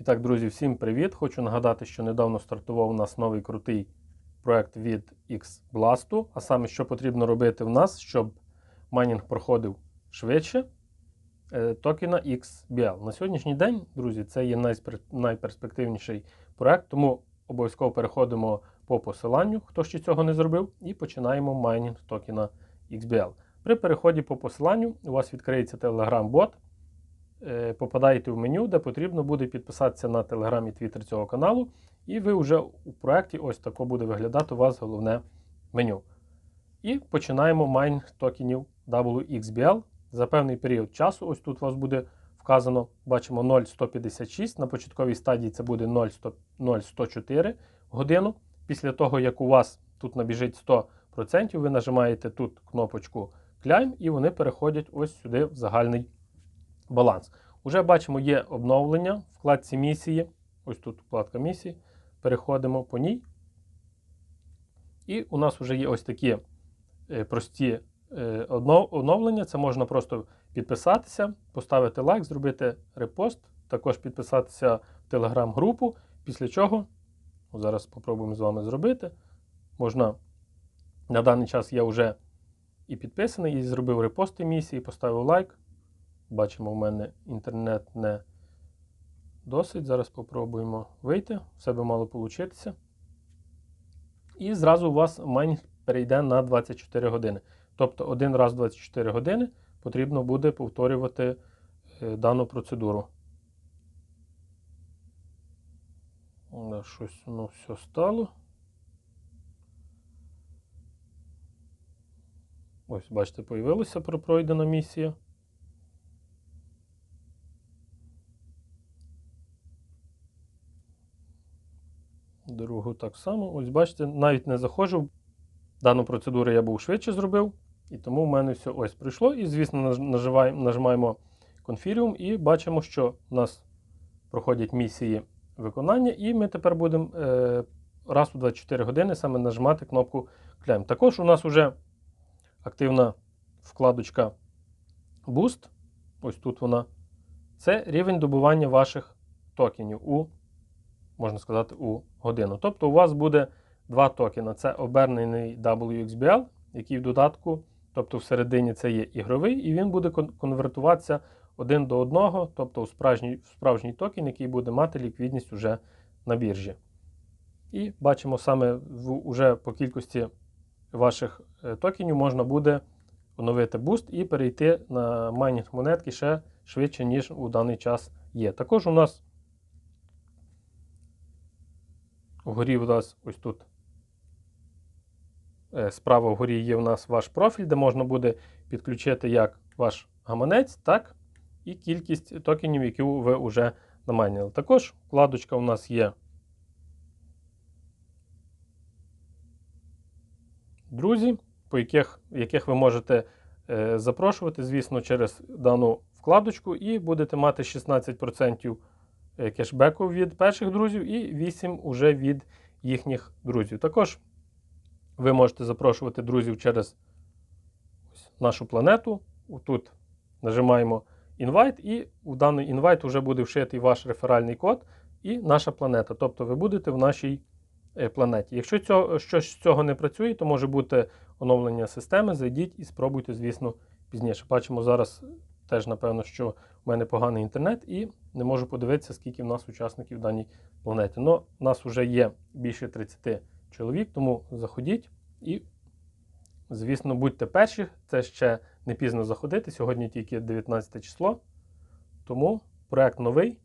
І так, друзі, всім привіт! Хочу нагадати, що недавно стартував у нас новий крутий проект від Xblast, а саме, що потрібно робити в нас, щоб майнінг проходив швидше е, токена XBL. На сьогоднішній день, друзі, це є найперспективніший проект, тому обов'язково переходимо по посиланню, хто ще цього не зробив, і починаємо майнінг токена XBL. При переході по посиланню у вас відкриється Telegram-бот. Е, попадаєте в меню, де потрібно буде підписатися на Telegram і Twitter цього каналу, і ви вже у проєкті ось тако буде виглядати у вас головне меню. І починаємо майнінг токенів WXBL за певний період часу. Ось тут у вас буде вказано, бачимо 0,156. На початковій стадії це буде 0,104 годину. Після того, як у вас тут набіжить 100%, ви нажимаєте тут кнопочку Climb, і вони переходять ось сюди в загальний баланс. Уже бачимо, є обновлення в вкладці місії. Ось тут вкладка місії. Переходимо по ній. І у нас вже є ось такі е, прості е, оновлення. Це можна просто підписатися, поставити лайк, зробити репост, також підписатися в телеграм-групу. Після чого, зараз спробуємо з вами зробити. Можна на даний час я вже і підписаний, і зробив репости місії, поставив лайк. Бачимо, у мене інтернет не досить. Зараз спробуємо вийти. Все би мало получитися. І зразу у вас майнінг перейде на 24 години. Тобто один раз в 24 години потрібно буде повторювати е, дану процедуру. Щось воно все стало. Ось, бачите, появилася про- пройдена місія. Другу так само. Ось бачите, навіть не заходжу. Дану процедуру я був швидше зробив, і тому в мене все ось прийшло. І, звісно, нажимаємо Confirium і бачимо, що у нас проходять місії виконання, і ми тепер будемо е, раз у 24 години саме нажимати кнопку Climb. Також у нас вже активна вкладочка Boost. Ось тут вона. Це рівень добування ваших токенів у, можна сказати, у годину. Тобто у вас буде два токена. Це обернений WXBL, який в додатку, тобто всередині це є ігровий, і він буде конвертуватися один до одного, тобто у справжній, справжній токен, який буде мати ліквідність уже на біржі. І бачимо саме в, уже по кількості ваших е, токенів можна буде оновити буст і перейти на майнінг монетки ще швидше, ніж у даний час є. Також у нас вгорі у нас ось тут е, справа вгорі є у нас ваш профіль, де можна буде підключити як ваш гаманець, так і кількість токенів, які ви вже намайнили. Також вкладочка у нас є друзі, по яких, яких ви можете е, запрошувати, звісно, через дану вкладочку, і будете мати 16% е, кешбеку від перших друзів і 8% уже від їхніх друзів. Також ви можете запрошувати друзів через нашу планету. Тут нажимаємо Invite, і у даний інвайт вже буде вшитий ваш реферальний код і наша планета. Тобто ви будете в нашій е, планеті. Якщо щось з цього не працює, то може бути оновлення системи. Зайдіть і спробуйте, звісно, пізніше. Бачимо зараз теж, напевно, що в мене поганий інтернет, і не можу подивитися, скільки в нас учасників в даній планеті. В нас вже є більше 30 чоловік, тому заходіть і, звісно, будьте перші. Це ще не пізно заходити. Сьогодні тільки 19 число. Тому проект новий.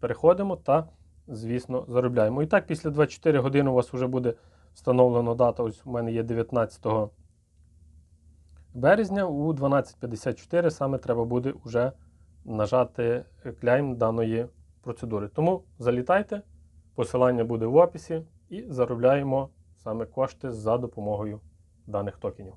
Переходимо та, звісно, заробляємо. І так, після 24 години у вас вже буде встановлена дата. Ось у мене є 19 березня у 12.54 саме треба буде вже нажати кляйм даної процедури. Тому залітайте, посилання буде в описі і заробляємо саме кошти за допомогою даних токенів.